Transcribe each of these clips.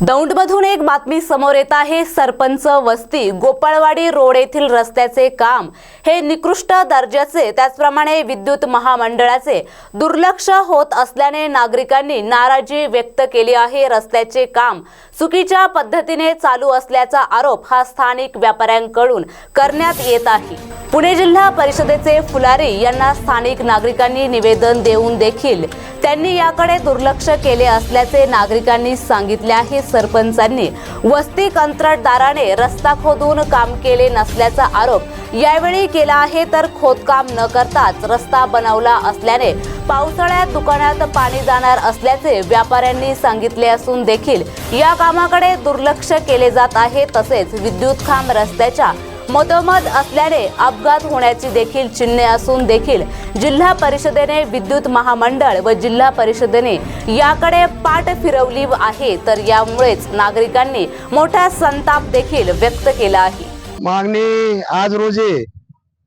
दौंडमधून एक बातमी समोर येत आहे. सरपंच वस्ती गोपाळवाडी रोड येथील रस्त्याचे काम हे निकृष्ट दर्जाचे त्याचप्रमाणे विद्युत महामंडळाचे दुर्लक्ष होत असल्याने नागरिकांनी नाराजी व्यक्त केली आहे. रस्त्याचे काम चुकीच्या पद्धतीने चालू असल्याचा आरोप हा स्थानिक व्यापाऱ्यांकडून करण्यात येत आहे. पुणे जिल्हा परिषदेचे फुलारी यांना स्थानिक नागरिकांनी निवेदन देऊन देखील त्यांनी याकडे दुर्लक्ष केले असल्याचे नागरिकांनी सांगितले आहे. सरपंचांनी वस्ती कंत्राटदाराने रस्ता खोदून काम केले नसल्याचा आरोप यावेळी केला आहे तर खोदकाम न करताच रस्ता बनवला असल्याने पावसाळ्यात दुकानात पाणी जाणार असल्याचे व्यापाऱ्यांनी सांगितले असून देखील या कामाकडे दुर्लक्ष केले जात आहे. तसेच विद्युत खांब रस्त्याच्या मधोमध असल्याने अपघात होण्याची देखील चिन्हे असून देखील जिल्हा परिषदेने विद्युत महामंडळ व जिल्हा परिषदेने याकडे पाठ फिरवली आहे. तर यामुळेच नागरिकांनी मोठा संताप देखील व्यक्त केला आहे. मागणी आज रोजी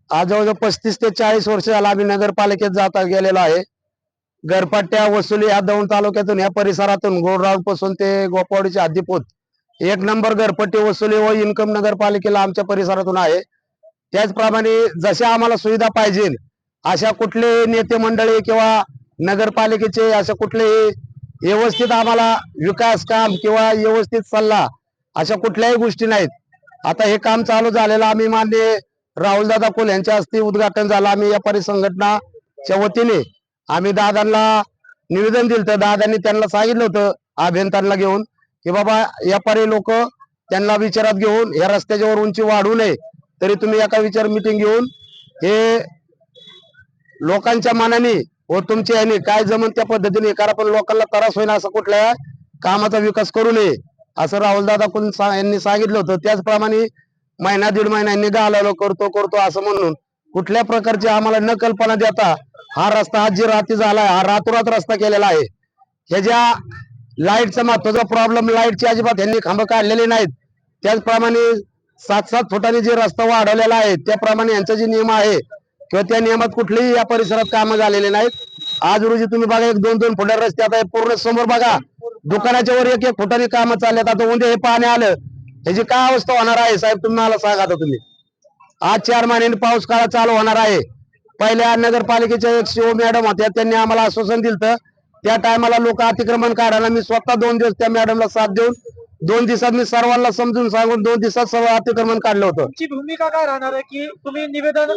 आज जवळजवळ पस्तीस ते चाळीस वर्ष झाला आम्ही नगरपालिकेत जात गेलेलो आहे. घरपट्ट्या वसुली या दौंड तालुक्यातून या परिसरातून गोडरावपासून ते गोपावडीचे हद्दीपूत एक नंबर घरपट्टी वसुली व इन्कम नगरपालिकेला आमच्या परिसरातून आहे. त्याचप्रमाणे जशा आम्हाला सुविधा पाहिजे अशा कुठले नेते मंडळी किंवा नगरपालिकेचे अशा कुठलेही व्यवस्थित आम्हाला विकास काम किंवा व्यवस्थित सल्ला अशा कुठल्याही गोष्टी नाहीत. आता हे काम चालू झालेलं आम्ही मान्य राहुलदादा कोल यांच्या हस्ते उद्घाटन झालं. आम्ही व्यापारी संघटनाच्या वतीने आम्ही दादांना निवेदन दिलं तर दादांनी त्यांना सांगितलं होतं अभियंत्यांना घेऊन. की बाबा व्यापारी लोक त्यांना विचारात घेऊन या रस्त्याच्यावर उंची वाढू नये तरी तुम्ही एका विचार मिटिंग घेऊन हे लोकांच्या मनाने व तुमच्या याने काय जमन त्या पद्धतीने कारण पण लोकांना त्रास होईल असं कुठल्या कामाचा विकास करू नये असं राहुलदादा कोण सा- यांनी सांगितलं होतं. त्याचप्रमाणे महिना दीड महिना यांनी घालवलं करतो करतो असं म्हणून. कुठल्या प्रकारची आम्हाला न कल्पना देता हा रस्ता हा जी राती झालाय हा रातोरात रस्ता केलेला आहे. ह्याच्या लाईटचा महत्त्वाचा प्रॉब्लेम लाईटची अजिबात यांनी खांब काढलेले नाहीत. त्याचप्रमाणे सात सात फुटाने जे रस्ता वाढवलेला आहे त्याप्रमाणे यांचा जे नियम आहे किंवा त्या नियमात कुठलेही या परिसरात कामं झालेले नाहीत. आज रोजी तुम्ही बघा एक दोन दोन फुटा रस्ते आता पूर्ण समोर बघा. दुकानाच्या वर एक एक फुटाने कामं चाललेत. आता उद्या हे पाणी आलं ह्याची काय अवस्था होणार आहे साहेब? तुम्ही मला सांगा आता तुम्ही. आज चार महिन्यांनी पाऊस काळा चालू होणार आहे. पहिल्या नगरपालिकेच्या एक सीओ मॅडम होत्या त्यांनी आम्हाला आश्वासन दिलं त्या टायमाला लोक अतिक्रमण काढायला मी स्वतः दोन दिवस त्या मॅडमला साथ देऊन दोन दिवसात मी सर्वांना समजून सांगून दोन दिवसात सर्व अतिक्रमण काढलं होतं. तुमची भूमिका काय राहणार आहे की तुम्ही निवेदन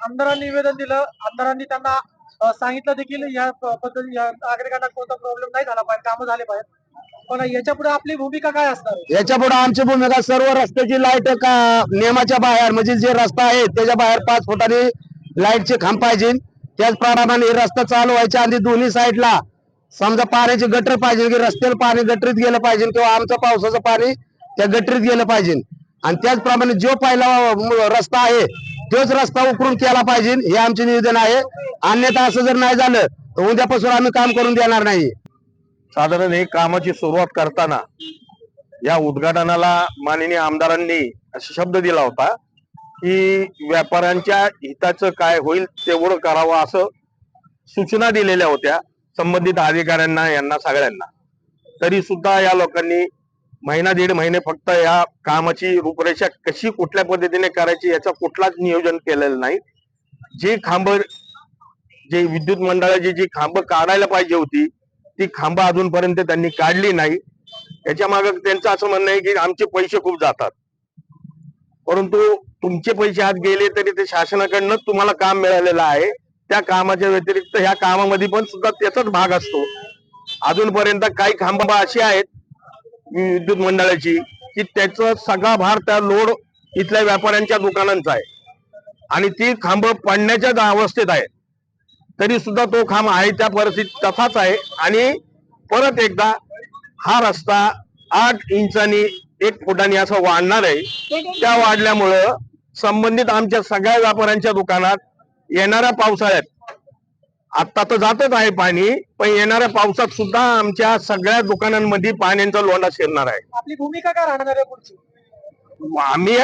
आमदारांनी निवेदन दिलं आमदारांनी त्यांना सांगितलं देखील या पद्धती नागरिकांना कोणता प्रॉब्लेम नाही झाला पाहिजे कामं झाले पाहिजे पण याच्यापुढे आपली भूमिका काय असणार याच्यापुढे आमची भूमिका सर्व रस्त्याची लाइट का नियमाच्या बाहेर म्हणजे जे रस्ता आहे त्याच्या बाहेर पाच फुटाने लाईटचे खांब पाहिजे. त्याचप्रमाणे रस्ता चालू व्हायच्या आधी दोन्ही साईडला समजा पाण्याची गटर पाहिजे की रस्त्याला पाणी गटरीत गेलं पाहिजे किंवा आमचं पावसाचं पाणी त्या गटरीत गेलं पाहिजे. आणि त्याचप्रमाणे जो पहिला रस्ता आहे तोच रस्ता उकरून केला पाहिजे हे आमचे निवेदन आहे. अन्यथा असं जर नाही झालं तर उद्यापासून आम्ही काम करून देणार नाही. साधारण हे कामाची सुरुवात करताना या उद्घाटनाला माननीय आमदारांनी असा शब्द दिला होता की व्यापाऱ्यांच्या हिताचं काय होईल तेवढं करावं असं सूचना दिलेल्या होत्या. संबंधित अधिकाऱ्यांना यांना सगळ्यांना. तरी सुद्धा या लोकांनी महिना दीड महिने फक्त या कामाची रूपरेषा कशी कुठल्या पद्धतीने करायची याचा कुठलाच नियोजन केलेलं नाही. जे खांब जे विद्युत मंडळाची जी खांब काढायला पाहिजे होती ती खांब अजूनपर्यंत त्यांनी काढली नाही. याच्या मागे त्यांचं असं म्हणणं आहे की आमचे पैसे खूप जातात. परंतु तुमचे पैसे आत गेले तरी ते शासनाकडनं तुम्हाला काम मिळालेलं आहे. त्या कामाच्या व्यतिरिक्त ह्या कामामध्ये पण सुद्धा त्याचाच भाग असतो. अजूनपर्यंत काही खांब अशी आहेत विद्युत मंडळाची की त्याचा सगळा भार त्या लोड इथल्या व्यापाऱ्यांच्या दुकानांचा आहे. आणि ती खांब पडण्याच्या अवस्थेत आहे तरी सुद्धा तो खांब आहे त्या परिस्थितीत तसाच आहे. आणि परत एकदा हा रस्ता आठ इंचानी एक फुटानी असं वाढणार आहे. त्या वाढल्यामुळं संबंधित आमच्या सगळ्या व्यापाऱ्यांच्या दुकानात येणाऱ्या पावसाळ्यात. आता तर जातच आहे पाणी पण येणाऱ्या पावसात सुद्धा आमच्या सगळ्या दुकानांमध्ये पाण्याचा लोंढा शिरणार आहे. आपली भूमिका काय राहणार आहे पुढची? आम्ही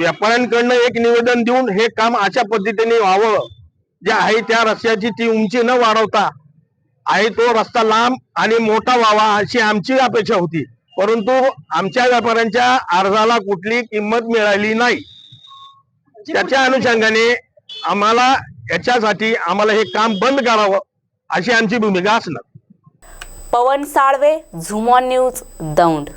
व्यापाऱ्यांकडनं एक निवेदन देऊन हे काम अशा पद्धतीने व्हावं जे आहे त्या रस्त्याची ती उंची न वाढवता आहे तो रस्ता लांब आणि मोठा व्हावा अशी आमची अपेक्षा होती. परंतु आमच्या व्यापाऱ्यांच्या अर्जाला कुठली किंमत मिळाली नाही. त्याच्या अनुषंगाने आम्हाला याच्यासाठी आम्हाला हे काम बंद करावं अशी आमची भूमिका असणार. पवन साळवे झुमॉन न्यूज दौंड.